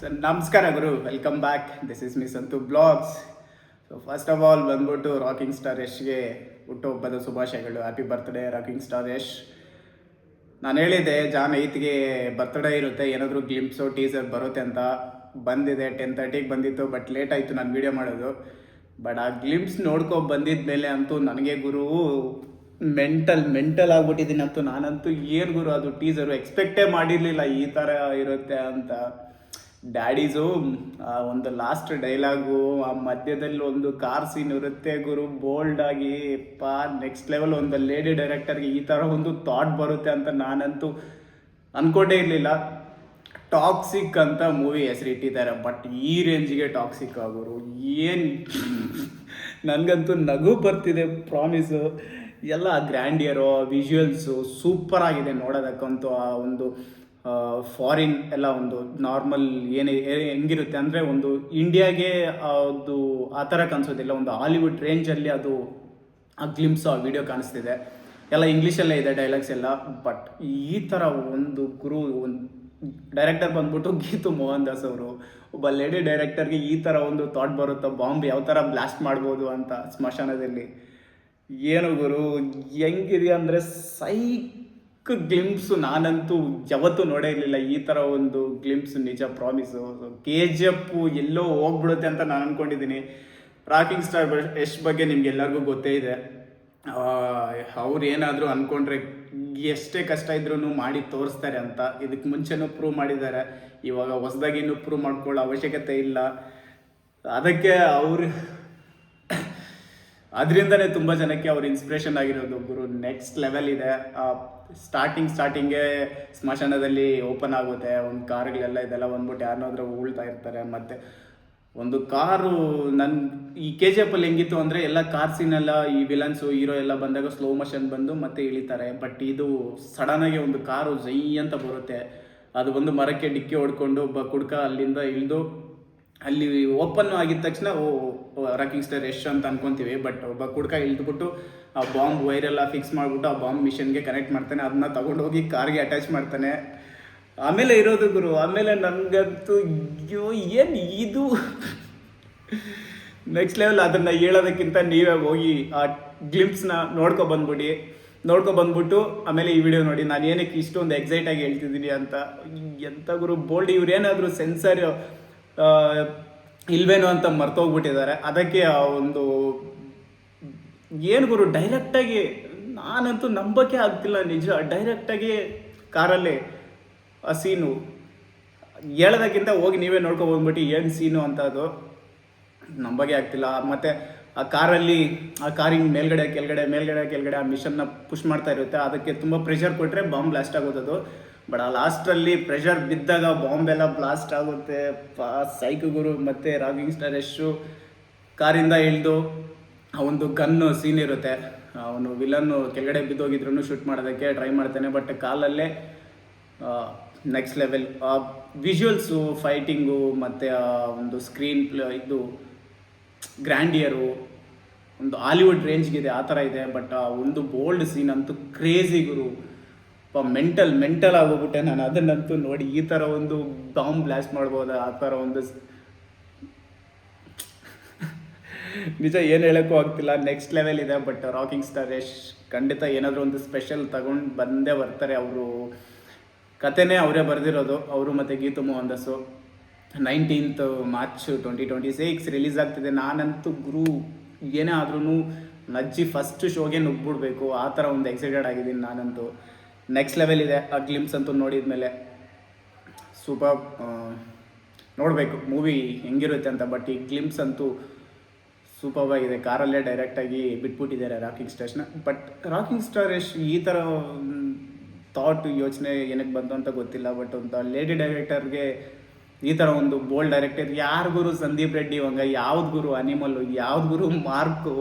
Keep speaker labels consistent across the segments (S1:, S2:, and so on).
S1: So ನಮಸ್ಕಾರ ಗುರು welcome back this is miss Santhu vlogs so first of all ಬಂದ್ಬಿಟ್ಟು rocking star ಯಶ್ಗೆ ಹುಟ್ಟುಹಬ್ಬದ ಶುಭಾಶಯಗಳು. Happy birthday rocking star Yash ನಾನು ಹೇಳಿದ್ದೆ ಜಾನ್ ಐತ್ಗೆ ಬರ್ತ್ಡೇ ಇರುತ್ತೆ. ಏನಾದರೂ ಗ್ಲಿಮ್ಸು ಟೀಸರ್ ಬರುತ್ತೆ ಅಂತ ಬಂದಿದೆ. ಟೆನ್ ತರ್ಟಿಗೆ ಬಂದಿತ್ತು ಬಟ್ ಲೇಟ್ ಆಯಿತು ನಾನು ವೀಡಿಯೋ ಮಾಡೋದು. ಬಟ್ ಆ ಗ್ಲಿಮ್ಸ್ ನೋಡ್ಕೋ ಬಂದಿದ್ದ ಮೇಲೆ ಅಂತೂ ನನಗೆ ಗುರು ಮೆಂಟಲ್ ಮೆಂಟಲ್ ಆಗ್ಬಿಟ್ಟಿದ್ದೀನಿ ಅಂತೂ ನಾನಂತೂ ಏನು ಗುರು ಅದು ಟೀಸರು ಎಕ್ಸ್ಪೆಕ್ಟೇ ಮಾಡಿರಲಿಲ್ಲ ಈ ಥರ ಇರುತ್ತೆ ಅಂತ. ಡ್ಯಾಡೀಸು ಒಂದು ಲಾಸ್ಟ್ ಡೈಲಾಗು ಆ ಮಧ್ಯದಲ್ಲಿ ಒಂದು ಕಾರ್ ಸೀನ್ ಇರುತ್ತೆ, ಗುರು. ಬೋಲ್ಡಾಗಿ ಪಾ ನೆಕ್ಸ್ಟ್ ಲೆವೆಲ್ ಒಂದು ಲೇಡಿ ಡೈರೆಕ್ಟರ್ಗೆ ಈ ಥರ ಒಂದು ಥಾಟ್ ಬರುತ್ತೆ ಅಂತ ನಾನಂತೂ ಅಂದ್ಕೊಂಡೇ ಇರಲಿಲ್ಲ. ಟಾಕ್ಸಿಕ್ ಅಂತ ಮೂವಿ ಹೆಸರಿಟ್ಟಿದ್ದಾರೆ ಬಟ್ ಈ ರೇಂಜಿಗೆ ಟಾಕ್ಸಿಕ್ ಆಗೋರು ಏನು ನನಗಂತೂ ನಗು ಬರ್ತಿದೆ ಪ್ರಾಮಿಸು ಎಲ್ಲ ಗ್ರ್ಯಾಂಡಿಯರು ವಿಜುವಲ್ಸು ಸೂಪರ್ ಆಗಿದೆ ನೋಡೋದಕ್ಕಂತೂ ಆ ಒಂದು ಫಾರಿನ್ ಎಲ್ಲ ಒಂದು ನಾರ್ಮಲ್ ಏನೇ ಹೆಂಗಿರುತ್ತೆ ಅಂದರೆ ಒಂದು ಇಂಡಿಯಾಗೆ ಅದು ಆ ಥರ ಕಾಣಿಸೋದಿಲ್ಲ. ಒಂದು ಹಾಲಿವುಡ್ ರೇಂಜಲ್ಲಿ ಅದು ಆ ಗ್ಲಿಮ್ಸ್ ಆ ವಿಡಿಯೋ ಕಾಣಿಸ್ತಿದೆ. ಎಲ್ಲ ಇಂಗ್ಲೀಷಲ್ಲೇ ಇದೆ ಡೈಲಾಗ್ಸ್ ಎಲ್ಲ ಬಟ್ ಈ ಥರ ಒಂದು ಗುರು, ಒಂದು ಡೈರೆಕ್ಟರ್ ಬಂದ್ಬಿಟ್ಟು ಗೀತು ಮೋಹನ್ ದಾಸ್ ಅವರು, ಒಬ್ಬ ಲೇಡಿ ಡೈರೆಕ್ಟರ್ಗೆ ಈ ಥರ ಒಂದು ಥಾಟ್ ಬರುತ್ತೆ ಬಾಂಬ್ ಯಾವ ಥರ ಬ್ಲಾಸ್ಟ್ ಮಾಡ್ಬೋದು ಅಂತ ಸ್ಮಶಾನದಲ್ಲಿ. ಏನು ಗುರು ಹೆಂಗಿದೆ ಅಂದರೆ ಗ್ಲಿಮ್ಸು ನಾನಂತೂ ಯಾವತ್ತೂ ನೋಡೇ ಇರಲಿಲ್ಲ. ಈ ಥರ ಒಂದು ಗ್ಲಿಮ್ಸ್ ನಿಜ ಪ್ರಾಮಿಸು ಕೆ ಜಿ ಎಫ್ ಎಲ್ಲೋ ಹೋಗ್ಬಿಡುತ್ತೆ ಅಂತ ನಾನು ಅಂದ್ಕೊಂಡಿದ್ದೀನಿ ರಾಕಿಂಗ್ ಸ್ಟಾರ್ ಯಶ್ ಬಗ್ಗೆ ನಿಮ್ಗೆ ಎಲ್ಲರಿಗೂ ಗೊತ್ತೇ ಇದೆ. ಅವ್ರು ಏನಾದರೂ ಅಂದ್ಕೊಂಡ್ರೆ ಎಷ್ಟೇ ಕಷ್ಟ ಇದ್ರೂ ಮಾಡಿ ತೋರಿಸ್ತಾರೆ ಅಂತ. ಇದಕ್ಕೆ ಮುಂಚೆನೂ ಪ್ರೂವ್ ಮಾಡಿದ್ದಾರೆ. ಇವಾಗ ಹೊಸದಾಗಿ ಇನ್ನೂ ಪ್ರೂವ್ ಮಾಡ್ಕೊಳ್ಳೋ ಅವಶ್ಯಕತೆ ಇಲ್ಲ. ಅದಕ್ಕೆ ಅವರು ಅದರಿಂದನೇ ತುಂಬ ಜನಕ್ಕೆ ಅವ್ರು ಇನ್ಸ್ಪಿರೇಷನ್ ಆಗಿರೋದು. ಗುರು ನೆಕ್ಸ್ಟ್ ಲೆವೆಲ್ ಇದೆ. ಸ್ಟಾರ್ಟಿಂಗ್ ಸ್ಟಾರ್ಟಿಂಗೇ ಸ್ಮಶಾನದಲ್ಲಿ ಓಪನ್ ಆಗುತ್ತೆ. ಒಂದು ಕಾರ್ಗಳೆಲ್ಲ ಇದೆಲ್ಲ ಬಂದ್ಬಿಟ್ಟು ಯಾರನ್ನಾದ್ರೂ ಉಳ್ತಾ ಇರ್ತಾರೆ. ಮತ್ತು ಒಂದು ಕಾರು ನನ್ನ ಈ ಕೆ ಜಿ ಎಫಲ್ಲಿ ಹೆಂಗಿತ್ತು ಅಂದರೆ ಎಲ್ಲ ಕಾರ್ ಸೀನೆಲ್ಲ ಈ ವಿಲನ್ಸು ಹೀರೋ ಎಲ್ಲ ಬಂದಾಗ ಸ್ಲೋ ಮೋಷನ್ ಬಂದು ಮತ್ತೆ ಇಳಿತಾರೆ. ಬಟ್ ಇದು ಸಡನ್ನಾಗಿ ಒಂದು ಕಾರು ಜೈ ಅಂತ ಬರುತ್ತೆ. ಅದು ಒಂದು ಮರಕ್ಕೆ ಡಿಕ್ಕಿ ಹೊಡ್ಕೊಂಡು ಒಬ್ಬ ಕುಡ್ಕ ಅಲ್ಲಿಂದ ಇಳಿದು ಅಲ್ಲಿ ಓಪನ್ ಆಗಿದ ತಕ್ಷಣ, ಓ ರಾಕಿಂಗ್ ಸ್ಟಾರ್ ಯಶ್ ಅಂತ ಅನ್ಕೊಂತೀವಿ. ಬಟ್ ಒಬ್ಬ ಕುಡ್ಕ ಇಳಿದ್ಬಿಟ್ಟು ಆ ಬಾಂಬ್ ವೈರೆಲ್ಲ ಫಿಕ್ಸ್ ಮಾಡಿಬಿಟ್ಟು ಆ ಬಾಂಬ್ ಮಿಷನ್ಗೆ ಕನೆಕ್ಟ್ ಮಾಡ್ತಾನೆ. ಅದನ್ನ ತಗೊಂಡೋಗಿ ಕಾರ್ಗೆ ಅಟ್ಯಾಚ್ ಮಾಡ್ತಾನೆ. ಆಮೇಲೆ ಇರೋದು ಗುರು, ಆಮೇಲೆ ನನಗಂತೂ ಅಯ್ಯೋ, ಏನು ಇದು? ನೆಕ್ಸ್ಟ್ ಲೆವೆಲ್ ಅದನ್ನು ಹೇಳೋದಕ್ಕಿಂತ ನೀವೇ ಹೋಗಿ ಆ ಗ್ಲಿಮ್ಸ್ನ ನೋಡ್ಕೊ ಬಂದ್ಬಿಡಿ. ನೋಡ್ಕೊ ಬಂದ್ಬಿಟ್ಟು ಆಮೇಲೆ ಈ ವಿಡಿಯೋ ನೋಡಿ. ನಾನು ಏನಕ್ಕೆ ಇಷ್ಟೊಂದು ಎಕ್ಸೈಟ್ ಆಗಿ ಹೇಳ್ತಿದ್ದೀನಿ ಅಂತ. ಎಂಥ ಗುರು, ಬೋಲ್ಡ್ ಇವ್ರೇನಾದರೂ ಸೆನ್ಸರ್ ಇಲ್ವೇನೋ ಅಂತ ಮರ್ತೋಗ್ಬಿಟ್ಟಿದ್ದಾರೆ. ಅದಕ್ಕೆ ಆ ಒಂದು ಏನು ಗುರು ಡೈರೆಕ್ಟಾಗಿ ನಾನಂತೂ ನಂಬಕ್ಕೆ ಆಗ್ತಿಲ್ಲ ನಿಜ. ಡೈರೆಕ್ಟಾಗಿ ಕಾರಲ್ಲಿ ಆ ಸೀನು ಹೇಳೋದಕ್ಕಿಂತ ಹೋಗಿ ನೀವೇ ನೋಡ್ಕೊ ಹೋಗ್ಬಿಟ್ಟು ಏನು ಸೀನು ಅಂತ ಅದು. ನಂಬಗೆ ಆಗ್ತಿಲ್ಲ. ಮತ್ತು ಆ ಕಾರಲ್ಲಿ ಆ ಕಾರಿನ ಮೇಲ್ಗಡೆ, ಕೆಳಗಡೆ ಮೇಲ್ಗಡೆ, ಕೆಳಗಡೆ ಆ ಮಿಷನ್ನ ಪುಷ್ ಮಾಡ್ತಾ ಇರುತ್ತೆ. ಅದಕ್ಕೆ ತುಂಬ ಪ್ರೆಷರ್ ಕೊಟ್ಟರೆ ಬಾಂಬ್ ಬ್ಲಾಸ್ಟ್ ಆಗೋದದು. ಬಟ್ ಆ ಲಾಸ್ಟಲ್ಲಿ ಪ್ರೆಷರ್ ಬಿದ್ದಾಗ ಬಾಂಬ್ ಎಲ್ಲ ಬ್ಲಾಸ್ಟ್ ಆಗುತ್ತೆ. ಸೈಕ್ ಗುರು ಮತ್ತು ರಾಗಿಂಗ್ ಸ್ಟಾರ್ ಯಶು ಕಾರಿಂದ ಇಳಿದು ಆ ಒಂದು ಗನ್ನು ಸೀನ್ ಇರುತ್ತೆ. ಅವನು ವಿಲನ್ನು ಕೆಳಗಡೆ ಬಿದ್ದೋಗಿದ್ರು ಶೂಟ್ ಮಾಡೋದಕ್ಕೆ ಟ್ರೈ ಮಾಡ್ತಾನೆ ಬಟ್ ಕಾಲಲ್ಲೇ ನೆಕ್ಸ್ಟ್ ಲೆವೆಲ್ ವಿಜುವಲ್ಸು ಫೈಟಿಂಗು ಮತ್ತು ಆ ಒಂದು ಸ್ಕ್ರೀನ್ ಪ್ಲೇ ಇದು ಗ್ರ್ಯಾಂಡಿಯರು ಒಂದು ಹಾಲಿವುಡ್ ರೇಂಜ್ಗಿದೆ ಆ ಥರ ಇದೆ. ಬಟ್ ಆ ಒಂದು ಬೋಲ್ಡ್ ಸೀನ್ ಅಂತೂ ಕ್ರೇಜಿ ಗುರು ಮೆಂಟಲ್ ಮೆಂಟಲ್ ಆಗೋಗ್ಬಿಟ್ಟೆ ನಾನು. ಅದನ್ನಂತೂ ನೋಡಿ ಈ ಥರ ಒಂದು ಬಾಂಬ್ ಬ್ಲಾಸ್ಟ್ ಮಾಡ್ಬೋದಾ? ಆ ಥರ ಒಂದು ನಿಜ ಏನು ಹೇಳೋಕ್ಕೂ ಆಗ್ತಿಲ್ಲ. ನೆಕ್ಸ್ಟ್ ಲೆವೆಲ್ ಇದೆ ಬಟ್ ರಾಕಿಂಗ್ ಸ್ಟಾರ್ ಯಶ್ ಖಂಡಿತ ಏನಾದರೂ ಒಂದು ಸ್ಪೆಷಲ್ ತಗೊಂಡು ಬಂದೇ ಬರ್ತಾರೆ ಅವರು. ಕತೆನೇ ಅವರೇ ಬರೆದಿರೋದು. ಅವರು ಮತ್ತು Geetu Mohan Das nineteenth March twenty twenty six release ಆಗ್ತಿದೆ. ನಾನಂತೂ ಗುರು, ಏನೇ ಆದ್ರೂ ನಜ್ಜಿ ಫಸ್ಟ್ ಶೋಗೆ ನುಗ್ಬಿಡ್ಬೇಕು ಆ ಥರ ಒಂದು ಎಕ್ಸೈಟೆಡ್ ಆಗಿದ್ದೀನಿ ನಾನಂತೂ. ನೆಕ್ಸ್ಟ್ ಲೆವೆಲ್ ಇದೆ, ಆ ಗ್ಲಿಮ್ಸ್ ಅಂತೂ ನೋಡಿದ ಮೇಲೆ ಸೂಪರ್ ನೋಡಬೇಕು ಮೂವಿ ಹೆಂಗಿರುತ್ತೆ ಅಂತ ಬಟ್ ಈ ಗ್ಲಿಮ್ಸ್ ಅಂತೂ ಸೂಪರ್ ಆಗಿದೆ ಕಾರಲ್ಲೇ ಡೈರೆಕ್ಟಾಗಿ ಬಿಟ್ಬಿಟ್ಟಿದ್ದಾರೆ ರಾಕಿಂಗ್ ಸ್ಟಾರ್ಸ್ನ ಬಟ್ ರಾಕಿಂಗ್ ಸ್ಟಾರ್ ಎಷ್ಟು ಈ ಥರ ಥಾಟ್ ಯೋಚನೆ ಏನಕ್ಕೆ ಬಂತು ಅಂತ ಗೊತ್ತಿಲ್ಲ ಬಟ್ ಒಂದು ಲೇಡಿ ಡೈರೆಕ್ಟರ್ಗೆ ಈ ಥರ ಒಂದು ಬೋಲ್ಡ್ ಡೈರೆಕ್ಟರ್ ಯಾರು ಗುರು? ಸಂದೀಪ್ ರೆಡ್ಡಿ ಇವಾಗ, ಯಾವ್ದು ಗುರು? ಅನಿಮಲ್ಲು ಯಾವ್ದು ಗುರು? ಮಾರ್ಕು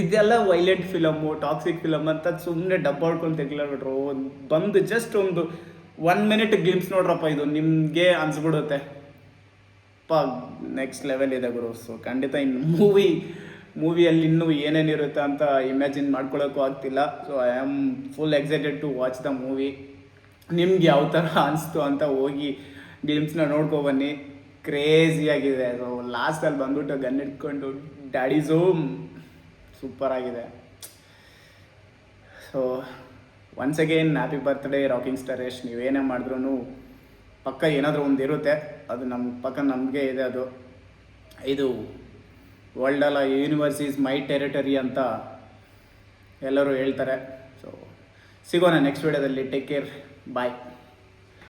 S1: ಇದೆಲ್ಲ ವೈಲೆಂಟ್ ಫಿಲಮ್ಮು ಟಾಕ್ಸಿಕ್ ಫಿಲಮ್ ಅಂತ ಸುಮ್ಮನೆ ಡಬ್ಬಾಡ್ಕೊಂಡು ಹೊಡ್ಕೊಂಡು ತೆಗಿಲಾಡ್ಬಿಟ್ರು ಬಂದು ಜಸ್ಟ್ ಒಂದು ಒನ್ ಮಿನಿಟ್ ಗ್ಲಿಮ್ಸ್ ನೋಡ್ರಪ್ಪ ಇದು, ನಿಮಗೆ ಅನ್ಸ್ಬಿಡುತ್ತೆ. ಪ ನೆಕ್ಸ್ಟ್ ಲೆವೆಲ್ ಇದೆ ಗುರು. ಸೊ ಖಂಡಿತ ಇನ್ನು ಮೂವಿ ಮೂವಿಯಲ್ಲಿ ಇನ್ನೂ ಏನೇನಿರುತ್ತೆ ಅಂತ ಇಮ್ಯಾಜಿನ್ ಮಾಡ್ಕೊಳ್ಳೋಕ್ಕೂ ಆಗ್ತಿಲ್ಲ. So I am full excited to watch the movie ನಿಮ್ಗೆ ಯಾವ ಥರ ಅನಿಸ್ತು ಅಂತ ಹೋಗಿ ಗ್ಲಿಮ್ಸ್ನ ನೋಡ್ಕೊಬನ್ನಿ ಕ್ರೇಜಿಯಾಗಿದೆ ಸೊ ಲಾಸ್ಟಲ್ಲಿ ಬಂದ್ಬಿಟ್ಟು ಗನ್ ಇಟ್ಕೊಂಡು ಡ್ಯಾಡಿ ಝೂಮ್ ಸೂಪರ್ ಆಗಿದೆ. So once again happy birthday rocking star Yash. ನೀವೇನೇ ಮಾಡಿದ್ರು ಪಕ್ಕ ಏನಾದರೂ ಒಂದು ಇರುತ್ತೆ. ಅದು ನಮ್ಮ ಪಕ್ಕ ನಮಗೆ ಇದೆ ಅದು. ಇದು ವರ್ಲ್ಡಲ್ಲ ಯೂನಿವರ್ಸ್ ಈಸ್ ಮೈ ಟೆರಿಟರಿ ಅಂತ ಎಲ್ಲರೂ ಹೇಳ್ತಾರೆ. ಸೊ ಸಿಗೋಣ ನೆಕ್ಸ್ಟ್ ವಿಡಿಯೋದಲ್ಲಿ ಟೇಕ್ ಕೇರ್ ಬಾಯ್